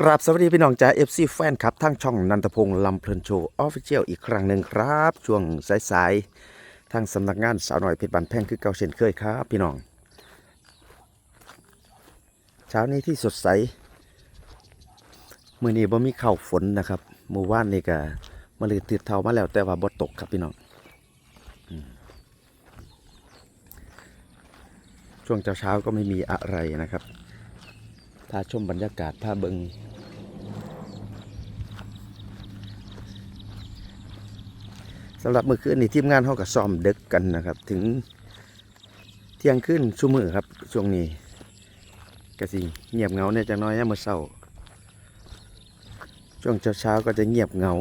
กราบสวัสดีพี่น้องจ้าเอฟซีแฟนครับทั้งช่องนันทพงศ์ลำเพลินโชว์ออฟฟิเชียลอีกครั้งหนึ่งครับ ช่วงสายๆทางสำนักงานสาวหน่อยเพชรบันแพงคือเก่าเช่นเคยครับพี่น้อง เช้านี้ที่สดใสมื่อนี้บ่มีข้าฝนนะครับเมื่อวานนี่ก็มาเลยติดเท่ามาแล้วแต่ว่าบ่ตกครับพี่น้องช่วงเช้าๆก็ไม่มีอะไรนะครับ พาชมบรรยากาศพาเบิงสำหรับเมื่อคืนนี้ทีมงานเขาก็ซ้อมเด็กกันนะครับ ถึงเที่ยงคืนชั่วมือครับ ช่วงนี้กสิเงียบเงาเนี่ยจะน้อยเมื่อเช้าช่วงเช้าๆก็จะเงียบเงา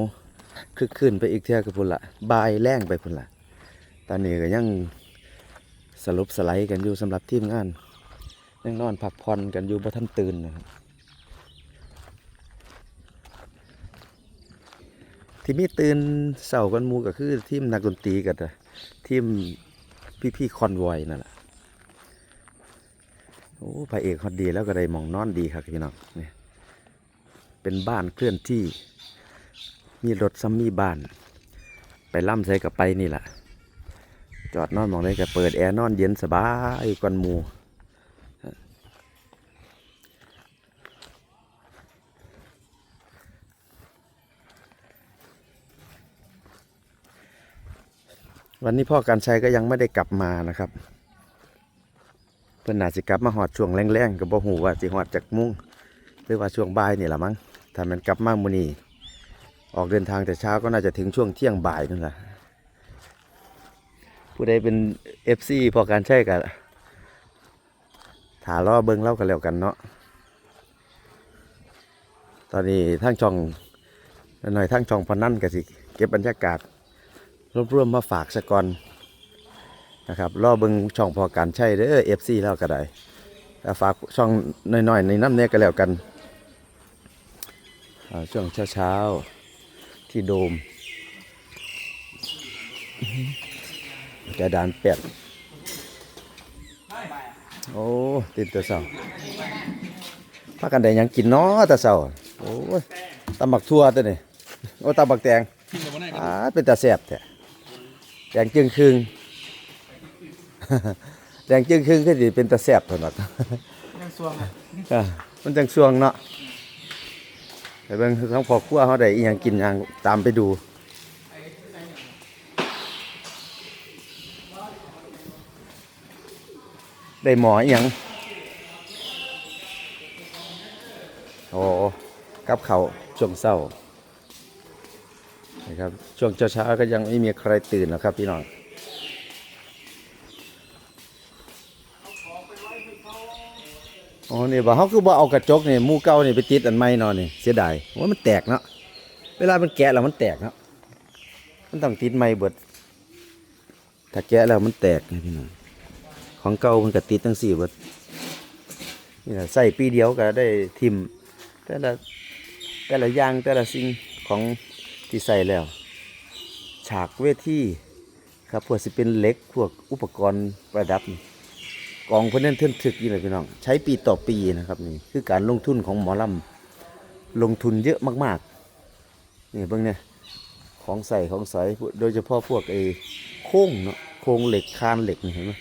คึกคืนไปอีกเที่ยกับพุ่นละบายแรงไปพุ่นละตอนนี้ก็ยังสลบสไลด์กันอยู่สำหรับทีมงาน ยังนอนพักผ่อนกันอยู่บ่ทันตื่นนะครับที่มีตื่นเสาร์กันมูก็คือทีมนักดนตรีกันอะทีมพี่ๆคอนวอยนั่นแหละโอ้พระเอกฮอดดีแล้วก็ได้มองนอนดีครับพี่น้องเนี่ยเป็นบ้านเคลื่อนที่ มีรถซัมมี่บ้าน ไปล่ำใส่กับไปนี่แหละจอดนอนมองได้ก็เปิดแอร์นอนเย็นสบายกวนมู วันนี้พ่อการชัยก็ยังไม่ได้กลับมานะครับ เพื่อนอาจจะกลับมาหอดช่วงแรงๆกับบ่หูว่าสิหอดจากมุ่งหรือว่าช่วงบ่ายนี่แหละมั้งถ้ามันกลับมามื้อนี้ออกเดินทางแต่เช้าก็น่าจะถึงช่วงเที่ยงบ่ายนั่นแหละผู้ใดเป็น FC พ่อการชัยกันถาล้อเบิ้งเล่ากันแล้วกันเนาะ ตอนนี้ทั้งช่องหน่อยทั้งช่องพนันกันสิ เก็บบรรยากาศ รวบรวมมาฝากสะก่อนนะครับรอเบิ่งช่องพอการใช้เด้อเอฟซีแล้วก็ได้แต่ฝากช่องน้อยๆในน้ำเนี้ยก็แล้วกันอ่าช่วงเช้าๆที่โดมกระดานเป็ดโอ้ติดแตะเสาพากันได้หยังกินเนาะแตะเสาโอ้ยตำบักทั่วตัวนี่โอ้ตำบักแตงอ่าเป็นตาแสบแท้ แดงจึงครึ่งแดงจึงครึ่งก็สิเป็นตาแสบเท่านั้นยังสวงอะอ่ามันจังสวงเนาะไปเบิ่งทั้งพอครัวเฮาได้อีหยังกินหยังตามไปดูได้หมออีหยังโอ้กับเขาวช่วงเช้า นะครับ ช่วงเช้าๆก็ยังไม่มีใครตื่นนะครับพี่น้องอ๋อนี่บ่เขาคือบ่เอากระจกนี่มู่เก่านี่ไปติดอันใหม่นาะนี่เสียดายว่ามันแตกเนาะเวลามันแกะแล้วมันแตกเนาะมันต้องติดใหม่เบิดถ้าแกะแล้วมันแตกนะพี่น้องของเก่ามันก็ติดทั้งสี่เบิดนี่แหละใส่ปีเดียวก็ได้ทิมแต่ละแต่ละอย่างแต่ละสิ่งของ ที่ใส่แล้ว ฉากเวทีครับพวกสิเป็นเหล็กพวกอุปกรณ์ประดับ กองเพนเน้นเทินถึกนี่เลยพี่น้อง ใช้ปีต่อปีนะครับนี่คือการลงทุนของหมอลำลงทุนเยอะมากๆนี่เบิ่งเนี่ยของใส่ของใส่โดยเฉพาะพวกไอ้โค้งเนาะโครงเหล็กคานเหล็กนี่เห็นไหม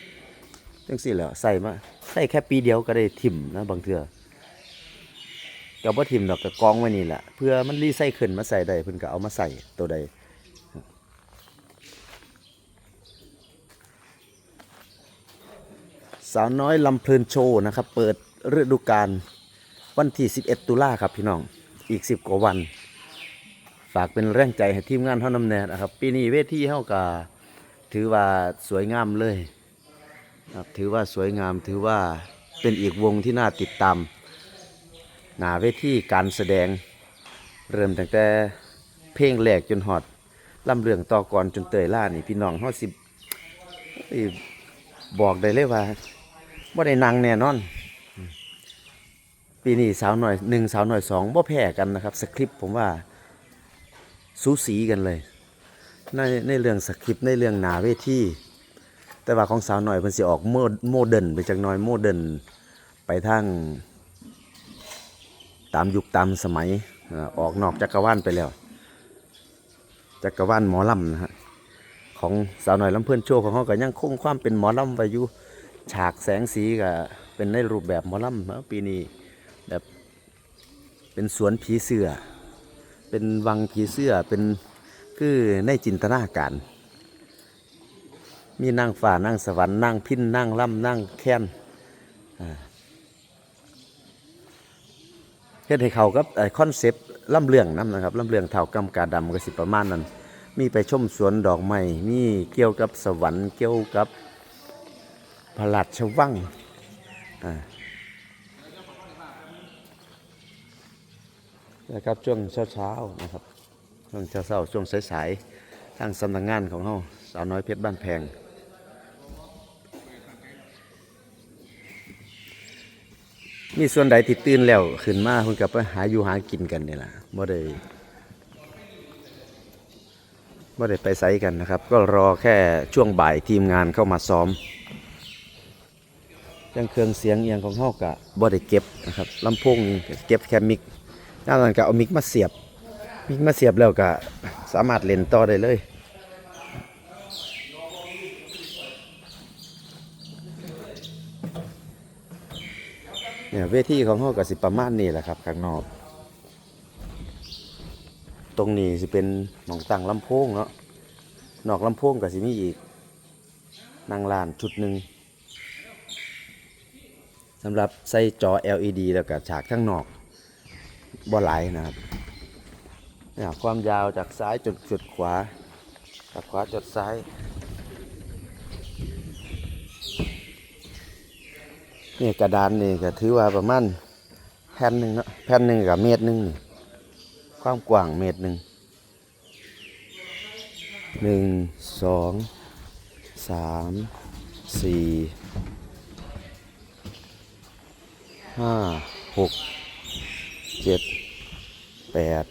จังสิแหล้วใส่มาใส่แค่ปีเดียวก็ได้ถิ่มนะบางเทื่อ กับว่าทิมดอกกับกองไว้นี่แหละเพื่อมันรีไซเคิลมาใส่ได้เพิ่นก็เอามาใส่ตัวใดสาวน้อยลำเพลินโชว์นะครับ เปิดฤดูกาลวันที่ 11 ตุลาครับพี่น้องอีก 10 กว่าวัน ฝากเป็นแรงใจให้ทีมงานเท่านำแน่นะครับ ปีนี้เวทีเฮาก็ถือว่าสวยงามเลยครับถือว่าสวยงามถือว่าเป็นอีกวงที่น่าติดตาม หนาเวทีการแสดง เริ่มตั้งแต่เพลงแรกจนหอดลำเรื่องต่อกรจนเตยล่านี่พี่น้องเฮาสิเอ้ยบอกได้เลยว่าบ่ได้นังแน่นอน ปีนี้สาวหน่อยหนึ่งสาวหน่อยสองบ่แพ้กันนะครับสคริปต์ผมว่าสูสีกันเลย ในในเรื่องสคริปต์ในเรื่องหนาเวทีแต่ว่าของสาวหน่อยเพิ่นสิออกโมโมเดิร์นไปจากหน้อยโมเดิร์นไปทาง ตามยุคตามสมัยออกนอกจักรวาลไปแล้ว จักรวาลหมอลำนะฮะของสาวหน่อยลำเพื่อนโชว์ของเขาก็ยังคงความเป็นหมอลำไว้อยู่ฉากแสงสีก็เป็นในรูปแบบหมอลำนะปีนี้แบบเป็นสวนผีเสื้อเป็นวังผีเสื้อเป็นคือในจินตนาการ มีนั่งฝ่านั่งสวรรค์นั่งพินนั่งล่ำนั่งแค้น เฮ็ดให้เขากับคอนเซปต์ล่ำเรื่องนํนะครับล่ำเรื่องเท่ากำกาดำก็สิประมาณนั้น มีไปชมสวนดอกไม้มีเกี่ยวกับสวรรค์เกี่ยวกับพระราชวังอ่านะครับช่วงเช้าๆนะครับช่วงเช้าๆช่วงสายๆทางสำนักงานของเราสาวน้อยเพชรบ้านแพง มีส่วนใดที่ตื่นแล้วขึ้นมาเพิ่นก็ไปหาอยู่หากินกันนี่แหล่ะบ่ได้บ่ได้ไปไสกันนะครับ ก็รอแค่ช่วงบ่ายทีมงานเข้ามาซ้อมเรื่องเครื่องเสียงเอียงของเฮาก็บ่ได้เก็บนะครับลำโพงเก็บแค่มิกย่างนั้นก็เอามิกมาเสียบมิกมาเสียบแล้วก็สามารถเล่นต่อได้เลย เนี่ยเวทีของเขาก็สิประมาณนี้แหละครับข้างนอก ตรงนี้สิเป็นหมองตั้งลำโพงเนาะนอกลำโพงก็สิมีอีกนางลานชุดหนึ่งสำหรับใส่จอ LED แล้วก็ฉากข้างนอกบ่หลายนะครับเนี่ยความยาวจากซ้ายจนจุดขวาจากขวาจดซ้าย นี่กระดานนี่ก็ถือว่าประมาณแผ่นหนึ่งเนาะแผ่นหนึ่งกับเมตรหนึ่งความกว้างเมตรหนึ่งหนึ่งสองสามสี่ห้าหกเจ็ดแปด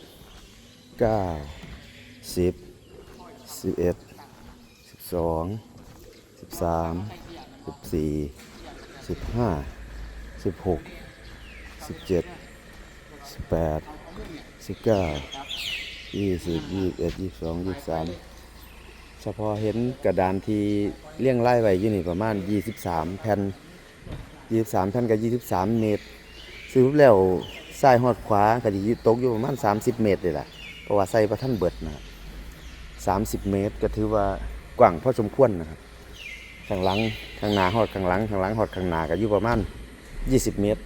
เก้าสิบสิบเอ็ดสิบสองสิบสามสิบสี่ สิบห้าสิบหกสิบเจ็ดสิบแปดสิบเก้ายี่สิบยี่สิบเอ็ดยี่สิบสองยี่สิบสามเฉพาะเห็นกระดานที่เลี้ยงไล่ไว้อยู่นี่ประมาณยี่สิบสามแผ่นยี่สิบสามแผ่นกับยี่สิบสามเมตรสรุปแล้วซ้ายหอดขวาก็จะตกอยู่ประมาณสามสิบเมตรเลยล่ะเพราะว่าใส่ประท่านเบิดนะครับสามสิบเมตรก็ถือว่ากว้างพอสมควรนะครับ ข้างหลังข้างหน้าหอดข้างหลังข้างหลังหอดข้างหน้าก็อยู่ประมาณ20 เมตร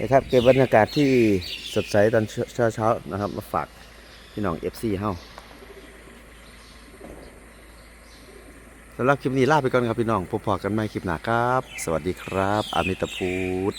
นะครับเก็บบรรยากาศที่สดใสตอนเช้าเช้าๆนะครับ มาฝากพี่น้อง FC เฮาสำหรับคลิปนี้ลาไปก่อนครับพี่น้องพบพอกันใหม่คลิปหน้าครับ สวัสดีครับ อามิตาพูด